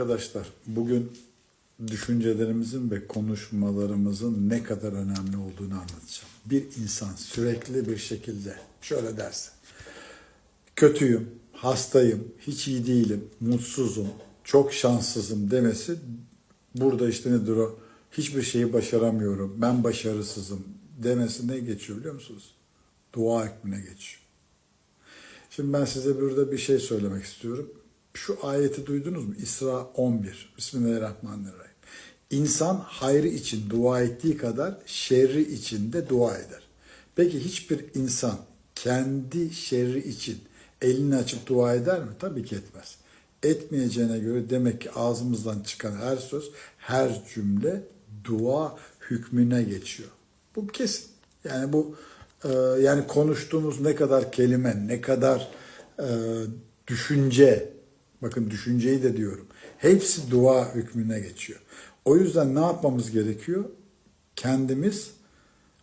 Arkadaşlar bugün düşüncelerimizin ve konuşmalarımızın ne kadar önemli olduğunu anlatacağım. Bir insan sürekli bir şekilde şöyle derse. Kötüyüm, hastayım, hiç iyi değilim, mutsuzum, çok şanssızım demesi burada işte nedir o? Hiçbir şeyi başaramıyorum, ben başarısızım demesi ne geçiyor biliyor musunuz? Dua hükmüne geçiyor. Şimdi ben size burada bir şey söylemek istiyorum. Şu ayeti duydunuz mu? İsra 11. Bismillahirrahmanirrahim. İnsan hayrı için dua ettiği kadar şerri için de dua eder. Peki hiçbir insan kendi şerri için elini açıp dua eder mi? Tabii ki etmez. Etmeyeceğine göre demek ki ağzımızdan çıkan her söz, her cümle dua hükmüne geçiyor. Bu kesin. Yani bu e, yani konuştuğumuz ne kadar kelime, ne kadar e, düşünce, bakın düşünceyi de diyorum. Hepsi dua hükmüne geçiyor. O yüzden ne yapmamız gerekiyor? Kendimiz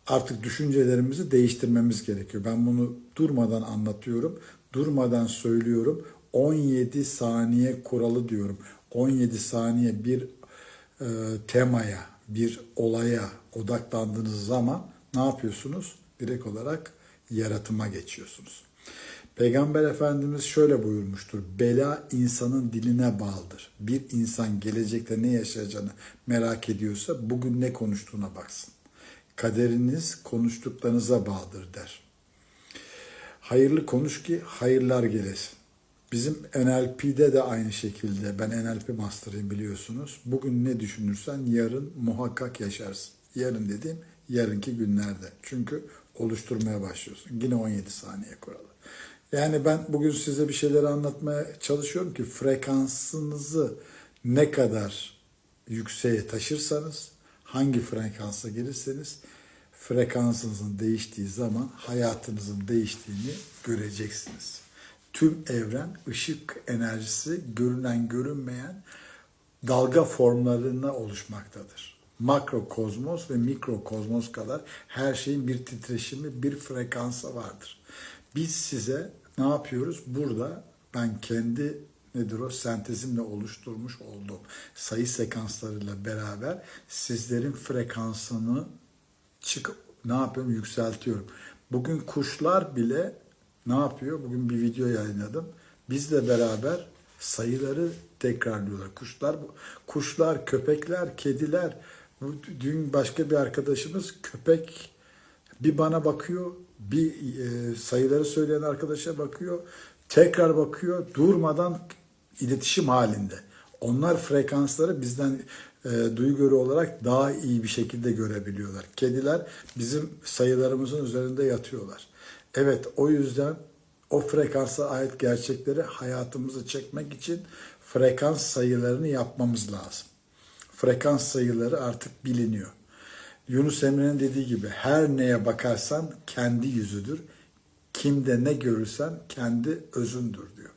artık düşüncelerimizi değiştirmemiz gerekiyor. Ben bunu durmadan anlatıyorum, durmadan söylüyorum. 17 saniye kuralı diyorum. 17 saniye bir e, temaya, bir olaya odaklandığınız zaman ne yapıyorsunuz? Direkt olarak yaratıma geçiyorsunuz. Peygamber Efendimiz şöyle buyurmuştur. Bela insanın diline bağlıdır. Bir insan gelecekte ne yaşayacağını merak ediyorsa bugün ne konuştuğuna baksın. Kaderiniz konuştuklarınıza bağlıdır der. Hayırlı konuş ki hayırlar gelesin. Bizim NLP'de de aynı şekilde. Ben NLP master'ıyım biliyorsunuz. Bugün ne düşünürsen yarın muhakkak yaşarsın. Yarın dediğim yarınki günlerde. Çünkü oluşturmaya başlıyorsun. Yine 17 saniye kuralı. Yani ben bugün size bir şeyler anlatmaya çalışıyorum ki frekansınızı ne kadar yükseğe taşırsanız, hangi frekansa gelirseniz frekansınızın değiştiği zaman hayatınızın değiştiğini göreceksiniz. Tüm evren ışık enerjisi görünen görünmeyen dalga formlarına oluşmaktadır. Makro kozmos ve mikro kozmos kadar her şeyin bir titreşimi, bir frekansa vardır. Biz size ne yapıyoruz? Burada ben kendi nedir o sentezimle oluşturmuş olduğum sayı sekanslarıyla beraber sizlerin frekansını çık ne yapıyorum yükseltiyorum. Bugün kuşlar bile ne yapıyor? Bugün bir video yayınladım. Bizle beraber sayıları tekrarlıyorlar. Kuşlar kuşlar, köpekler, kediler. Dün başka bir arkadaşımız köpek bir bana bakıyor, bir e, sayıları söyleyen arkadaşa bakıyor, tekrar bakıyor, durmadan iletişim halinde. Onlar frekansları bizden e, duyu olarak daha iyi bir şekilde görebiliyorlar. Kediler bizim sayılarımızın üzerinde yatıyorlar. Evet o yüzden o frekansa ait gerçekleri hayatımıza çekmek için frekans sayılarını yapmamız lazım. Frekans sayıları artık biliniyor. Yunus Emre'nin dediği gibi her neye bakarsan kendi yüzüdür. Kimde ne görürsen kendi özündür diyor.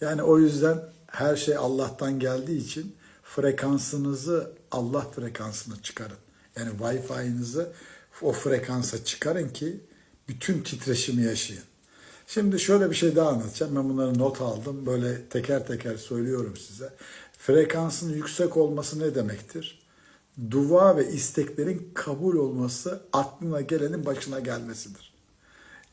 Yani o yüzden her şey Allah'tan geldiği için frekansınızı Allah frekansına çıkarın. Yani Wi-Fi'nizi o frekansa çıkarın ki bütün titreşimi yaşayın. Şimdi şöyle bir şey daha anlatacağım. Ben bunları not aldım. Böyle teker teker söylüyorum size. Frekansın yüksek olması ne demektir? Dua ve isteklerin kabul olması aklına gelenin başına gelmesidir.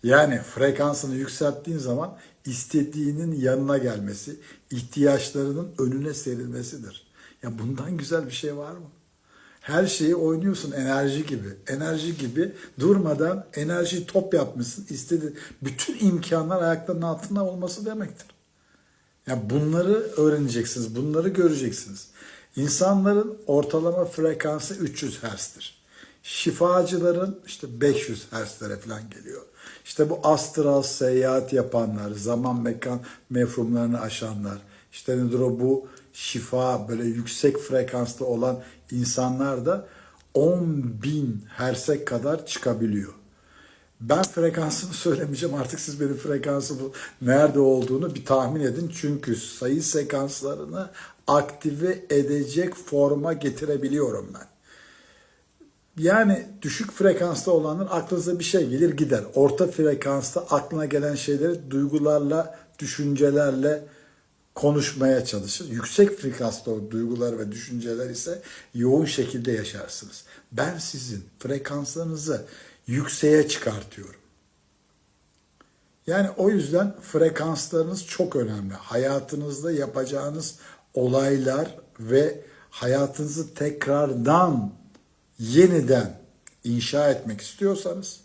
Yani frekansını yükselttiğin zaman istediğinin yanına gelmesi, ihtiyaçlarının önüne serilmesidir. Ya bundan güzel bir şey var mı? Her şeyi oynuyorsun enerji gibi. Enerji gibi durmadan enerji top yapmışsın. İstediğin bütün imkanlar ayaklarının altında olması demektir. Ya bunları öğreneceksiniz, bunları göreceksiniz. İnsanların ortalama frekansı 300 Hz'tir. Şifacıların işte 500 Hz'lere falan geliyor. İşte bu astral seyahat yapanlar, zaman mekan mefhumlarını aşanlar, işte nedir o bu şifa böyle yüksek frekanslı olan insanlar da 10 bin Hz'e kadar çıkabiliyor. Ben frekansını söylemeyeceğim artık siz benim frekansımın nerede olduğunu bir tahmin edin. Çünkü sayı sekanslarını aktive edecek forma getirebiliyorum ben. Yani düşük frekansta olanın aklınıza bir şey gelir gider. Orta frekansta aklına gelen şeyleri duygularla, düşüncelerle konuşmaya çalışır. Yüksek frekanslı duygular ve düşünceler ise yoğun şekilde yaşarsınız. Ben sizin frekanslarınızı yükseğe çıkartıyorum. Yani o yüzden frekanslarınız çok önemli. Hayatınızda yapacağınız olaylar ve hayatınızı tekrardan yeniden inşa etmek istiyorsanız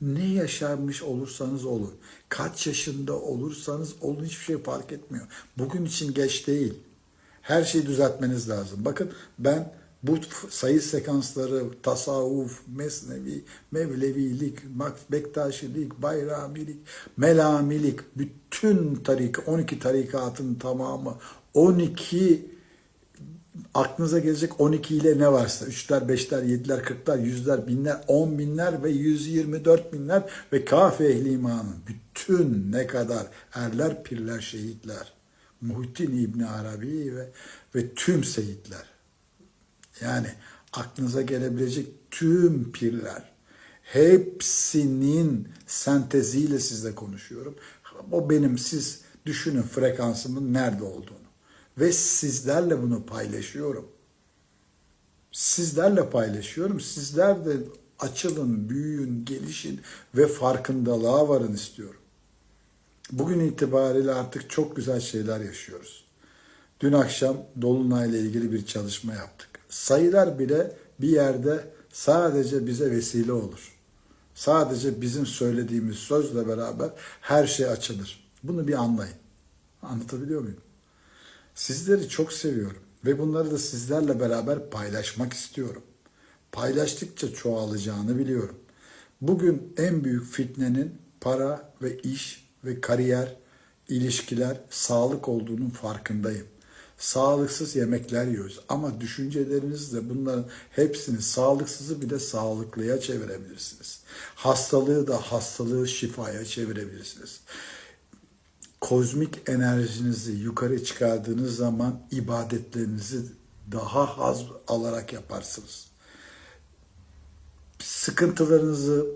ne yaşanmış olursanız olun, kaç yaşında olursanız olun hiçbir şey fark etmiyor. Bugün için geç değil. Her şeyi düzeltmeniz lazım. Bakın ben bu sayı sekansları, tasavvuf, mesnevi, mevlevilik, bektaşilik, bayramilik, melamilik, bütün tarik, 12 tarikatın tamamı, 12 aklınıza gelecek 12 ile ne varsa 3'ler, 5'ler, 7'ler, 40'lar, 100'ler, binler, 10 binler ve 124 binler ve kafe ehli imanın bütün ne kadar erler, pirler, şehitler, Muhittin İbni Arabi ve, ve tüm seyitler. Yani aklınıza gelebilecek tüm pirler hepsinin senteziyle sizle konuşuyorum. O benim siz düşünün frekansımın nerede olduğunu ve sizlerle bunu paylaşıyorum. Sizlerle paylaşıyorum. Sizler de açılın, büyüyün, gelişin ve farkındalığa varın istiyorum. Bugün itibariyle artık çok güzel şeyler yaşıyoruz. Dün akşam Dolunay'la ilgili bir çalışma yaptık. Sayılar bile bir yerde sadece bize vesile olur. Sadece bizim söylediğimiz sözle beraber her şey açılır. Bunu bir anlayın. Anlatabiliyor muyum? Sizleri çok seviyorum ve bunları da sizlerle beraber paylaşmak istiyorum. Paylaştıkça çoğalacağını biliyorum. Bugün en büyük fitnenin para ve iş ve kariyer, ilişkiler, sağlık olduğunun farkındayım. Sağlıksız yemekler yiyoruz ama düşüncelerinizle bunların hepsini sağlıksızı bile sağlıklıya çevirebilirsiniz. Hastalığı da hastalığı şifaya çevirebilirsiniz kozmik enerjinizi yukarı çıkardığınız zaman ibadetlerinizi daha haz alarak yaparsınız. Sıkıntılarınızı,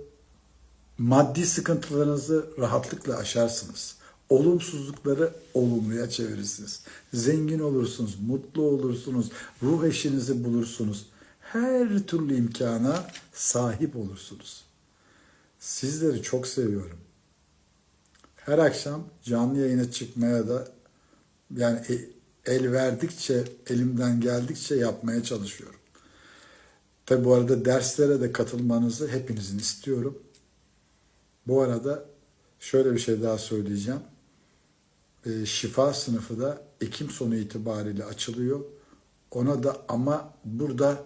maddi sıkıntılarınızı rahatlıkla aşarsınız. Olumsuzlukları olumluya çevirirsiniz. Zengin olursunuz, mutlu olursunuz, ruh eşinizi bulursunuz. Her türlü imkana sahip olursunuz. Sizleri çok seviyorum her akşam canlı yayına çıkmaya da yani e, el verdikçe, elimden geldikçe yapmaya çalışıyorum. Tabi bu arada derslere de katılmanızı hepinizin istiyorum. Bu arada şöyle bir şey daha söyleyeceğim. E, şifa sınıfı da Ekim sonu itibariyle açılıyor. Ona da ama burada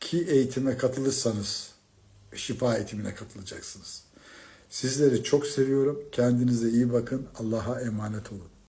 ki eğitime katılırsanız şifa eğitimine katılacaksınız. Sizleri çok seviyorum. Kendinize iyi bakın. Allah'a emanet olun.